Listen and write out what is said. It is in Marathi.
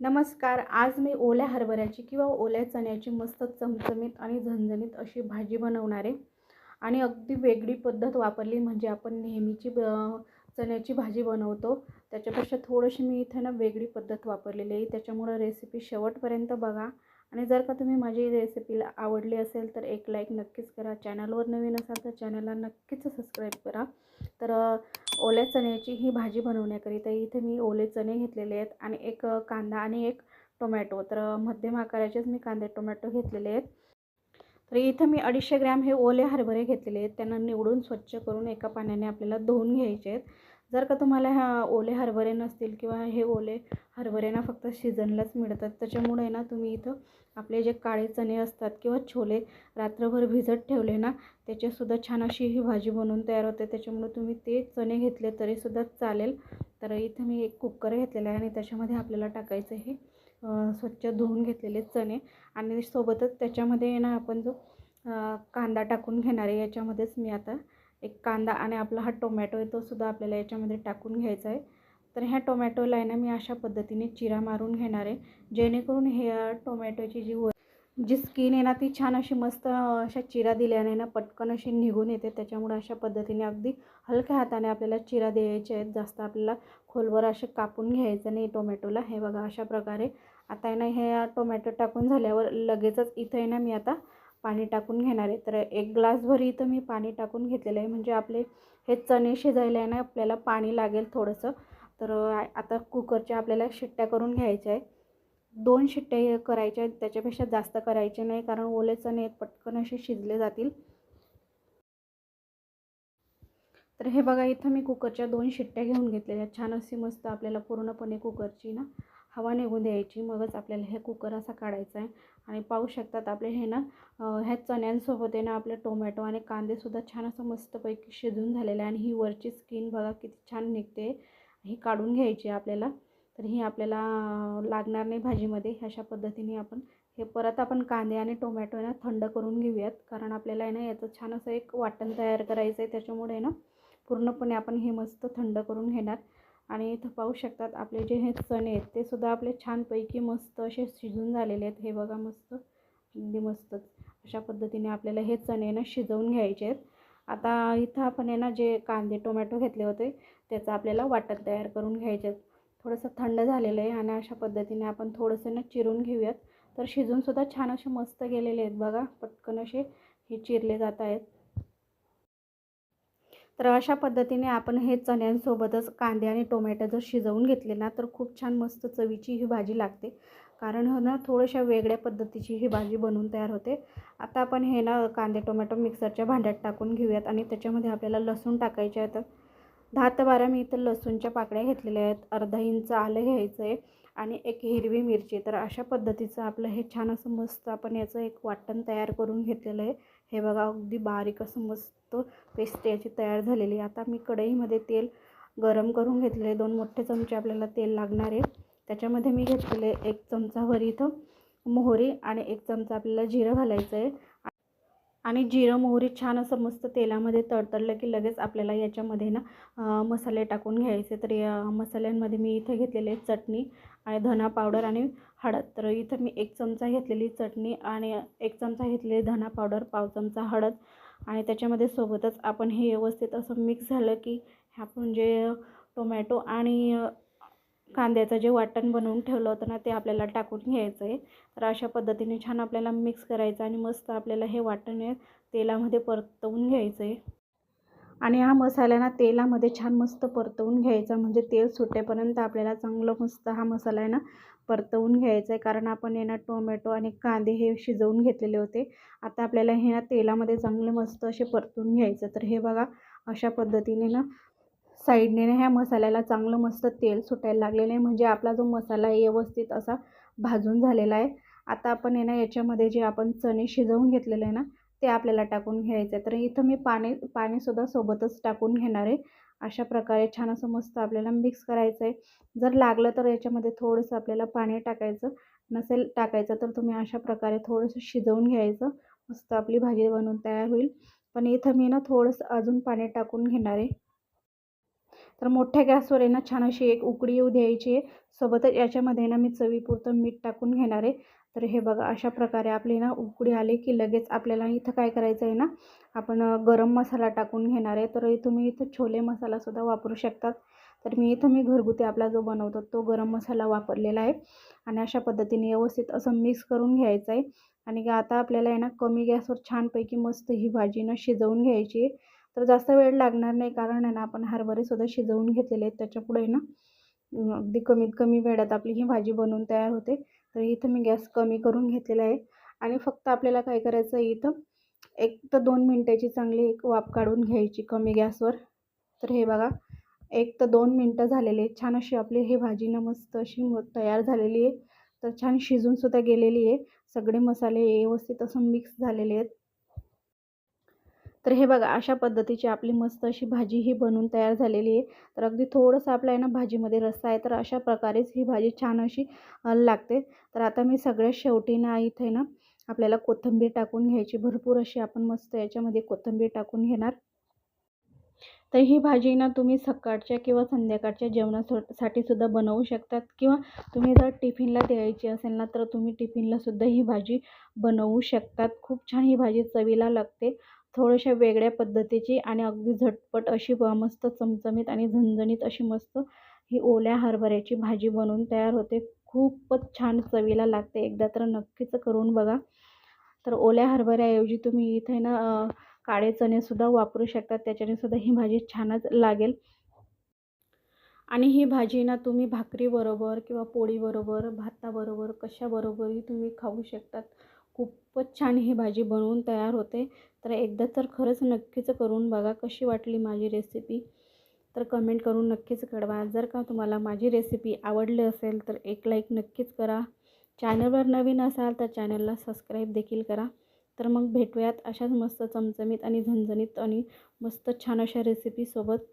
नमस्कार आज मी ओल्या हरभऱ्याची किंवा ओल्या चण्याची मस्त चमचमीत आणि झणझणीत अशी भाजी बनवणार आहे आणि अगदी वेगळी पद्धत वापरली म्हणजे आपण नेहमीची ब चण्याची भाजी बनवतो. त्याच्यापेक्षा थोडीशी मी इथे ना वेगळी पद्धत वापरलेली आहे. त्याच्यामुळं रेसिपी शेवटपर्यंत बघा. आणि जर का तुम्ही माझी रेसिपीला आवडली असेल तर एक लाईक नक्कीच करा. चॅनलवर नवीन असाल तर चॅनलला नक्कीच सबस्क्राईब करा. तर ओल्या चण्याची ही भाजी बनवण्याकरिता इथे मी ओले चणे घेतलेले आहेत आणि एक कांदा आणि एक टोमॅटो. तर मध्यम आकाराचेच मी कांदे टोमॅटो घेतलेले आहेत. तर इथं मी अडीचशे ग्रॅम हे ओले हरभरे घेतलेले आहेत. त्यांना निवडून स्वच्छ करून एका पाण्याने आपल्याला धुवून घ्यायचे आहेत. जर का तुम्हाला ह्या ओले हरभरे नसतील किंवा हे ओले हरभरे ना फक्त सीझनलाच मिळतात त्याच्यामुळे ना तुम्ही इथं आपले जे काळे चणे असतात किंवा छोले रात्रभर भिजत ठेवले ना त्याच्यासुद्धा छान अशी ही भाजी बनवून तयार होते. त्याच्यामुळे तुम्ही ते चणे घेतले तरीसुद्धा चालेल. तर इथं मी एक कुकर घेतलेला आहे आणि त्याच्यामध्ये आपल्याला टाकायचं हे स्वच्छ धुवून घेतलेले चणे. आणि सोबतच त्याच्यामध्ये ना आपण जो कांदा टाकून घेणार आहे याच्यामध्येच मी आता एक कांदा आणि आपला हा टोमॅटो आहे तो सुद्धा आपल्याला याच्यामध्ये टाकून घ्यायचा आहे. तर ह्या टोमॅटोला आहे ना मी अशा पद्धतीने चिरा मारून घेणार आहे जेणेकरून हे टोमॅटोची जी व जी स्किन आहे ना ती छान अशी मस्त अशा चिरा दिल्याने ना पटकन अशी निघून येते. त्याच्यामुळे अशा पद्धतीने अगदी हलक्या हाताने आपल्याला चिरा द्यायचे आहेत. जास्त आपल्याला खोलवर असे कापून घ्यायचं नाही टोमॅटोला. हे बघा अशा प्रकारे. आता आहे ना हे टोमॅटो टाकून झाल्यावर लगेचच इथं आहे ना मी आता पाणी टाकून घेणार आहे. तर एक ग्लासभर इथं मी पाणी टाकून घेतलेलं आहे. म्हणजे आपले हे चणे शिजायला आहे ना आपल्याला पाणी लागेल थोडंसं. तर आता कुकरच्या आपल्याला शिट्ट्या करून घ्यायच्या आहे. दोन शिट्ट्या करायच्या आहेत. त्याच्यापेक्षा जास्त करायचे नाही कारण ओले चणे पटकन असे शिजले जातील. तर हे बघा इथं मी कुकरच्या दोन शिट्ट्या घेऊन घेतलेल्या छान अशी मस्त आपल्याला पूर्णपणे कुकरची ना हवा निघून द्यायची. मगच आपल्याला हे कुकर असा काढायचा आहे आणि पाहू शकतात आपले हे ना ह्या चण्यांसोबत आहे ना आपले टोमॅटो आणि कांदेसुद्धा छान असं मस्तपैकी शिजून झालेलं आहे. आणि ही वरची स्किन बघा किती छान निघते. ही काढून घ्यायची आपल्याला. तर ही आपल्याला लागणार नाही भाजीमध्ये. अशा पद्धतीने आपण हे परत आपण कांदे आणि टोमॅटो ना थंड करून घेऊयात. कारण आपल्याला आहे ना याचं छान असं एक वाटण तयार करायचं आहे त्याच्यामुळे ना पूर्णपणे आपण हे मस्त थंड करून घेणार. आणि इथं पाहू शकतात आपले जे हे चणे आहेत ते सुद्धा आपले छानपैकी मस्त असे शिजून झालेले आहेत. हे बघा मस्त अगदी मस्तच. अशा पद्धतीने आपल्याला हे चणे ना शिजवून घ्यायचे आहेत. आता इथं आपण आहे ना जे कांदे टोमॅटो घेतले होते त्याचं आपल्याला वाटण तयार करून घ्यायचे आहेत. थोडंसं थंड झालेलं आहे आणि अशा पद्धतीने आपण थोडंसं ना चिरून घेऊयात. तर शिजूनसुद्धा छान असे मस्त गेलेले आहेत बघा पटकन असे हे चिरले जात आहेत. तर अशा पद्धतीने आपण हे चण्यांसोबतच कांदे आणि टोमॅटो जर शिजवून घेतले ना तर खूप छान मस्त चवीची ही भाजी लागते. कारण ना थोड्याशा वेगळ्या पद्धतीची ही भाजी बनवून तयार होते. आता आपण हे ना कांदे टोमॅटो मिक्सरच्या भांड्यात टाकून घेऊयात आणि त्याच्यामध्ये आपल्याला लसूण टाकायचे आहेत. दहा ते बारा मी इथं लसूणच्या पाकळ्या घेतलेल्या आहेत. अर्धा इंच आलं घ्यायचं आहे आणि एक हिरवी मिरची. तर अशा पद्धतीचं आपलं हे छान असं मस्त आपण याचं एक वाटण तयार करून घेतलेलं आहे. हे बघा अगदी बारीक असं मस्त पेस्ट याची तयार झालेली आता मी कढईमध्ये तेल गरम करून घेतले दोन मोठे चमचे आपल्याला तेल लागणार आहे. त्याच्यामध्ये मी घेतलेले एक चमचाभर इथं मोहरी आणि एक चमचा आपल्याला जिरं घालायचं आहे. आणि जिरं मोहरी छान असं मस्त तेलामध्ये तडतडलं की लगेच आपल्याला याच्यामध्ये ना मसाले टाकून घ्यायचे. तर या मसाल्यांमध्ये मी इथं घेतलेले चटणी आणि धना पावडर आणि हळद. तर इथं मी एक चमचा घेतलेली चटणी आणि एक चमचा घेतलेली धना पावडर पाव चमचा हळद. आणि त्याच्यामध्ये सोबतच आपण हे व्यवस्थित असं मिक्स झालं की आपण जे टोमॅटो आणि कांद्याचं जे वाटण बनवून ठेवलं होतं ना ते आपल्याला टाकून घ्यायचं आहे तर अशा पद्धतीने छान आपल्याला मिक्स करायचं आणि मस्त आपल्याला हे वाटण आहे तेलामध्ये परतवून घ्यायचं आहे आणि हा मसाला ना तेलामध्ये छान मस्त परतवून घ्यायचा. म्हणजे तेल सुटेपर्यंत आपल्याला चांगलं मस्त हा मसाला आहे ना परतवून घ्यायचा आहे कारण आपण हे ना टोमॅटो आणि कांदे हे शिजवून घेतलेले होते. आता आपल्याला हे ना तेलामध्ये चांगले मस्त असे परतून घ्यायचं. तर हे बघा अशा पद्धतीने ना साईडने ह्या मसाल्याला चांगलं मस्त तेल सुटायला लागलेलं आहे. म्हणजे आपला जो मसाला आहे व्यवस्थित असा भाजून झालेला आहे. आता आपण आहे ना याच्यामध्ये जे आपण चणे शिजवून घेतलेलं आहे ना ते आपल्याला टाकून घ्यायचं आहे. तर इथं मी पाणी पाणीसुद्धा सोबतच टाकून घेणार आहे. अशा प्रकारे छान असं मस्त आपल्याला मिक्स करायचं आहे. जर लागलं तर याच्यामध्ये थोडंसं आपल्याला पाणी टाकायचं नसेल टाकायचं तर तुम्ही अशा प्रकारे थोडंसं शिजवून घ्यायचं. मस्त आपली भाजी बनवून तयार होईल. पण इथं मी ना थोडंसं अजून पाणी टाकून घेणार आहे. तर मोठ्या गॅसवर आहे ना छान अशी एक उकडी येऊ द्यायची आहे. सोबतच याच्यामध्ये ना मी चवीपुरतं मीठ टाकून घेणार आहे. तर हे बघा अशा प्रकारे आपली ना उकडी आली की लगेच आपल्याला इथं काय करायचं आहे ना आपण गरम मसाला टाकून घेणार आहे. तर तुम्ही इथं छोले मसालासुद्धा वापरू शकतात. तर मी इथं मी घरगुती आपला जो बनवतो तो गरम मसाला वापरलेला आहे. आणि अशा पद्धतीने व्यवस्थित असं मिक्स करून घ्यायचं आहे. आणि आता आपल्याला आहे ना कमी गॅसवर छानपैकी मस्त ही भाजी ना शिजवून घ्यायची आहे. तर जास्त वेळ लागणार नाही कारण आहे ना आपण हरभरेसुद्धा शिजवून घेतलेले आहेत. त्याच्यापुढे ना अगदी कमीत कमी वेळात आपली ही भाजी बनवून तयार होते. तर इथं मी गॅस कमी करून घेतलेला आहे. आणि फक्त आपल्याला काय करायचं आहे इथं एक तर दोन मिनटाची चांगली एक वाफ काढून घ्यायची कमी गॅसवर. तर हे बघा एक तर दोन मिनटं झालेले आहेत. छान अशी आपली ही भाजी ना मस्त अशी तयार झालेली आहे. तर छान शिजूनसुद्धा गेलेली आहे. सगळे मसाले व्यवस्थित असं मिक्स झालेले आहेत. तर हे बघा अशा पद्धतीची आपली मस्त अशी भाजी ही बनवून तयार झालेली आहे. तर अगदी थोडंसं आपल्या आहे ना भाजीमध्ये रस्सा आहे तर अशा प्रकारेच ही भाजी छान अशी लागते. तर आता मी सगळ्यात शेवटी ना इथे ना आपल्याला कोथिंबीर टाकून घ्यायची. भरपूर अशी आपण मस्त याच्यामध्ये कोथिंबीर टाकून घेणार. तर ही भाजी ना तुम्ही सकाळच्या किंवा संध्याकाळच्या जेवणासाठी सुद्धा बनवू शकतात. किंवा तुम्ही जर टिफिनला द्यायची असेल ना तर तुम्ही टिफिनलासुद्धा ही भाजी बनवू शकतात. खूप छान ही भाजी चवीला लागते. थोड्याशा वेगळ्या पद्धतीची आणि अगदी झटपट अशी मस्त चमचमीत आणि झणझणीत अशी मस्त ही ओल्या हरभऱ्याची भाजी बनवून तयार होते. खूपच छान चवीला लागते. एकदा तर नक्कीच करून बघा. तर ओल्या हरभऱ्याऐवजी तुम्ही इथे ना काळे चणेसुद्धा वापरू शकतात. त्याच्याने सुद्धा ही भाजी छानच लागेल. आणि ही भाजी ना तुम्ही भाकरीबरोबर किंवा पोळीबरोबर भाताबरोबर कशाबरोबरही तुम्ही खाऊ शकतात. खूपच छान ही भाजी बनवून तयार होते. तर एकदा तर खरंच नक्कीच करून बघा कशी वाटली माझी रेसिपी तर कमेंट करून नक्कीच कळवा. जर का तुम्हाला माझी रेसिपी आवडली असेल तर एक लाईक नक्कीच करा. चॅनलवर नवीन असाल तर चॅनलला सबस्क्राईब देखील करा. तर मग भेटूयात अशाच मस्त चमचमीत आणि झणझणीत आणि मस्त छान अशा रेसिपीसोबत